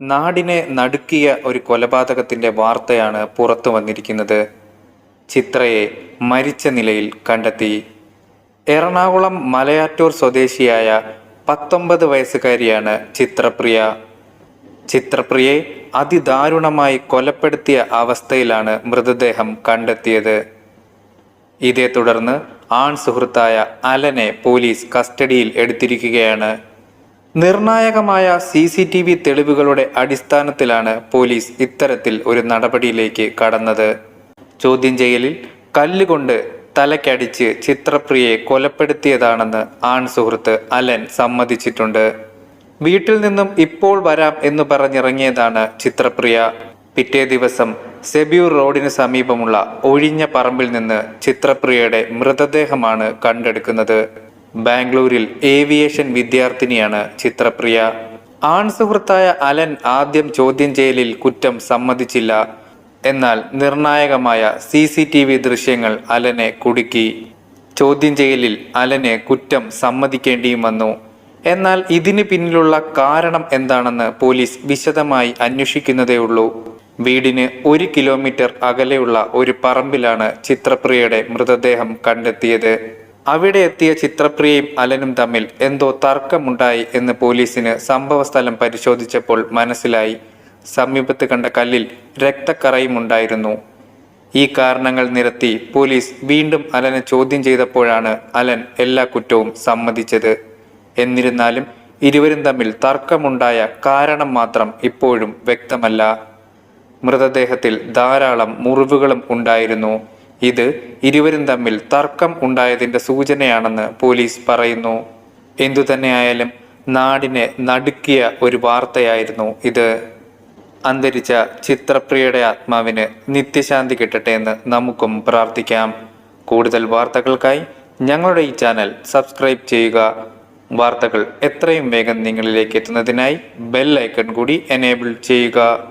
നാടിനെ നടുക്കിയ ഒരു കൊലപാതകത്തിന്റെ വാർത്തയാണ് പുറത്തു വന്നിരിക്കുന്നത്. ചിത്രയെ മരിച്ച നിലയിൽ കണ്ടെത്തി. എറണാകുളം മലയാറ്റൂർ സ്വദേശിയായ പത്തൊമ്പത് വയസ്സുകാരിയാണ് ചിത്രപ്രിയ. ചിത്രപ്രിയെ അതിദാരുണമായി കൊലപ്പെടുത്തിയ അവസ്ഥയിലാണ് മൃതദേഹം കണ്ടെത്തിയത്. ഇതേ തുടർന്ന് ആൺ സുഹൃത്തായ അലനെ പോലീസ് കസ്റ്റഡിയിൽ എടുത്തിരിക്കുകയാണ്. നിർണായകമായ സി സി ടി വി തെളിവുകളുടെ അടിസ്ഥാനത്തിലാണ് പോലീസ് ഇത്തരത്തിൽ ഒരു നടപടിയിലേക്ക് കടന്നത്. ചോദ്യം ചെയ്യലിൽ കല്ലുകൊണ്ട് തലക്കടിച്ച് ചിത്രപ്രിയയെ കൊലപ്പെടുത്തിയതാണെന്ന് ആൺ സുഹൃത്ത് അലൻ സമ്മതിച്ചിട്ടുണ്ട്. വീട്ടിൽ നിന്നും ഇപ്പോൾ വരാം എന്ന് പറഞ്ഞിറങ്ങിയതാണ് ചിത്രപ്രിയ. പിറ്റേ ദിവസം സെബ്യൂർ റോഡിന് സമീപമുള്ള ഒഴിഞ്ഞ പറമ്പിൽ നിന്ന് ചിത്രപ്രിയയുടെ മൃതദേഹമാണ് കണ്ടെടുക്കുന്നത്. ബാംഗ്ലൂരിൽ ഏവിയേഷൻ വിദ്യാർത്ഥിനിയാണ് ചിത്രപ്രിയ. ആൺ സുഹൃത്തായ അലൻ ആദ്യം ചോദ്യം ചെയ്യലിൽ കുറ്റം സമ്മതിച്ചില്ല. എന്നാൽ നിർണായകമായ സി സി ടി വി ദൃശ്യങ്ങൾ അലനെ കുടുക്കി. ചോദ്യം ചെയ്യലിൽ അലനെ കുറ്റം സമ്മതിക്കേണ്ടിയും വന്നു. എന്നാൽ ഇതിന് പിന്നിലുള്ള കാരണം എന്താണെന്ന് പോലീസ് വിശദമായി അന്വേഷിക്കുന്നതേയുള്ളൂ. വീടിന് ഒരു കിലോമീറ്റർ അകലെയുള്ള ഒരു പറമ്പിലാണ് ചിത്രപ്രിയയുടെ മൃതദേഹം കണ്ടെത്തിയത്. അവിടെ എത്തിയ ചിത്രപ്രിയയും അലനും തമ്മിൽ എന്തോ തർക്കമുണ്ടായി എന്ന് പോലീസിന് സംഭവസ്ഥലം പരിശോധിച്ചപ്പോൾ മനസ്സിലായി. സമീപത്ത് കണ്ട കല്ലിൽ രക്തക്കറയും ഉണ്ടായിരുന്നു ഈ കാരണങ്ങൾ നിരത്തി പോലീസ് വീണ്ടും അലനെ ചോദ്യം ചെയ്തപ്പോഴാണ് അലൻ എല്ലാ കുറ്റവും സമ്മതിച്ചത്. എന്നിരുന്നാലും ഇരുവരും തമ്മിൽ തർക്കമുണ്ടായ കാരണം മാത്രം ഇപ്പോഴും വ്യക്തമല്ല. മൃതദേഹത്തിൽ ധാരാളം മുറിവുകളും ഉണ്ടായിരുന്നു. ഇത് ഇരുവരും തമ്മിൽ തർക്കം ഉണ്ടായതിന്റെ സൂചനയാണെന്ന് പോലീസ് പറയുന്നു. എന്തുതന്നെയായാലും നാടിനെ നടുക്കിയ ഒരു വാർത്തയായിരുന്നു ഇത്. അന്തരിച്ച ചിത്രപ്രിയയുടെ ആത്മാവിന് നിത്യശാന്തി കിട്ടട്ടെ എന്ന് നമുക്കും പ്രാർത്ഥിക്കാം. കൂടുതൽ വാർത്തകൾക്കായി ഞങ്ങളുടെ ഈ ചാനൽ സബ്സ്ക്രൈബ് ചെയ്യുക. വാർത്തകൾ എത്രയും വേഗം നിങ്ങളിലേക്ക് എത്തുന്നതിനായി ബെൽ ഐക്കൺ കൂടി എനേബിൾ ചെയ്യുക.